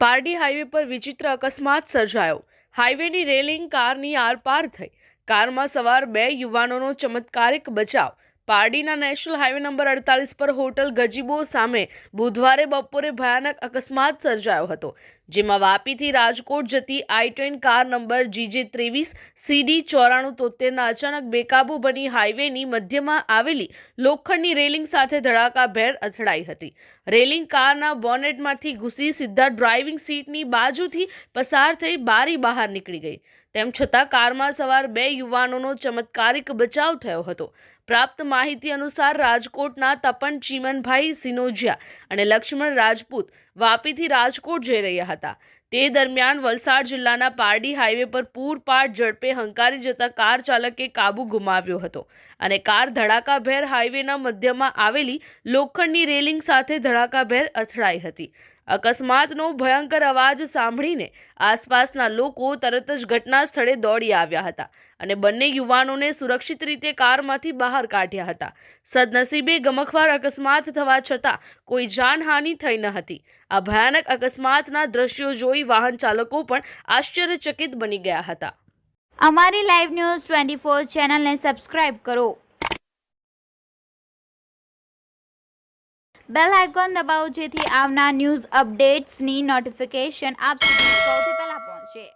Pardi highway પર વિચિત્ર અકસ્માત સર્જાયો. હાઈવેની રેલિંગ કારની આરપાર થઈ. કારમાં સવાર બે યુવાનોનો ચમત્કારિક બચાવ પારડીના નેશનલ હાઈવે નંબર અડતાલીસ પર હોટલ ગજીબો સામે બુધવારે બપોરે ભયાનક અકસ્માત સર્જાયો હતો, જેમાં વાપીથી રાજકોટ જતી I twenty car number GJ ત્રેવીસ, સીડી ચોરાણું તોતેરના અચાનક બેકાબુ બની હાઈવેની મધ્યમાં આવેલી લોખંડની રેલિંગ સાથે ધડાકાભેર અથડાઈ હતી. રેલિંગ કારના બોનેટમાંથી ઘૂસી સીધા ડ્રાઇવિંગ સીટની બાજુથી પસાર થઈ બારી બહાર નીકળી ગઈ. તેમ છતાં કારમાં સવાર બે યુવાનોનો ચમત્કારિક બચાવ થયો હતો. પ્રાપ્ત માહિતી અનુસાર રાજકોટના તપન ચીમનભાઈ સિનોજિયા અને લક્ષ્મણ રાજપૂત વાપીથી રાજકોટ જઈ રહ્યા હતા. તે દરમિયાન વલસાડ જિલ્લાના પારડી હાઈવે પર પૂરપાટ ઝડપે હંકારી જતા કાર ચાલકે કાબુ ગુમાવ્યો હતો અને કાર ધડાકાભેર હાઈવેના મધ્યમાં આવેલી લોખંડની રેલિંગ સાથે ધડાકાભેર અથડાઈ હતી. અકસ્માતનો ભયંકર અવાજ સાંભળીને આસપાસના લોકો તરત જ ઘટના સ્થળે દોડી આવ્યા હતા. અને બંને યુવાનોને સુરક્ષિત રીતે કારમાંથી બહાર કાઢ્યા હતા. સદનસીબે ગમખવાર અકસ્માત થવા છતાં કોઈ જાનહાનિ થઈ ન હતી. આ ભયાનક અકસ્માતના દ્રશ્યો જોઈ વાહન ચાલકો પણ આશ્ચર્યચકિત બની ગયા હતા. અમારી લાઈવ ન્યૂઝ ટ્વેન્ટી ફોર ચેનલને સબસ્ક્રાઇબ કરો. બેલ આઇકોન દબાવો જેથી આવનાર ન્યૂઝ અપડેટ્સની નોટિફિકેશન આપ સુધી સૌથી પહેલા પહોંચે.